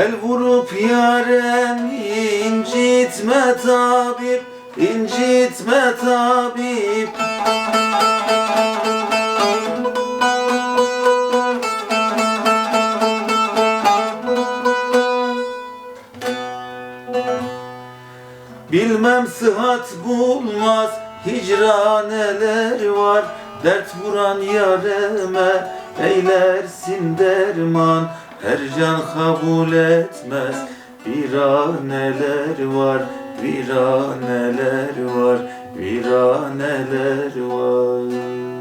El vurup yaren incitme tabip incitme tabip. Bilmem sıhhat bulmaz hicraneler var. Dert vuran yareme eylersin derman her can kabul etmez. Viraneler var viraneler var viraneler var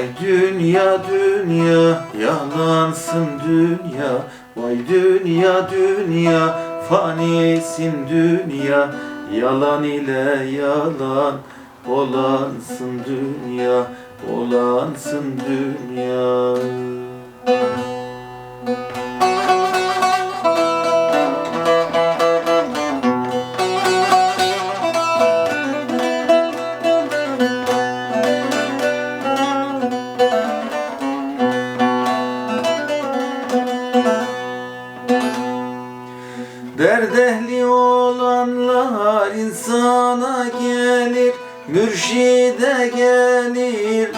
Vay dünya dünya yalansın dünya. Vay dünya dünya fanisin dünya. Yalan ile yalan olansın dünya Olansın dünya Derd ehli olanlar insana gelir Mürşide gelir.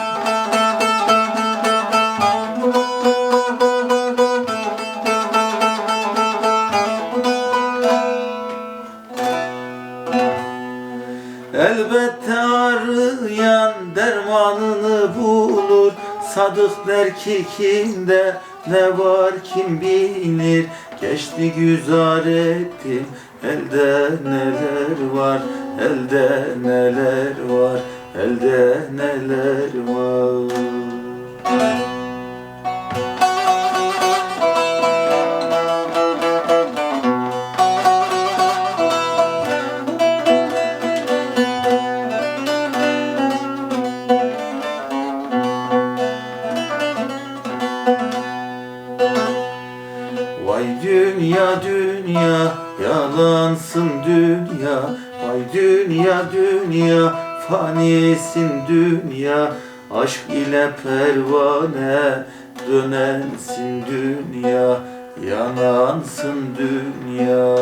Elbette arayan dermanını bulur. Sadık der ki kimde ne var kim bilir? Geçti güzar ettim. Elde neler var? Elde neler var? Elde neler var dünya dünya yalansın dünya. Vay dünya dünya fanisin dünya. Aşk ile pervane dönensin dünya. Yanansın dünya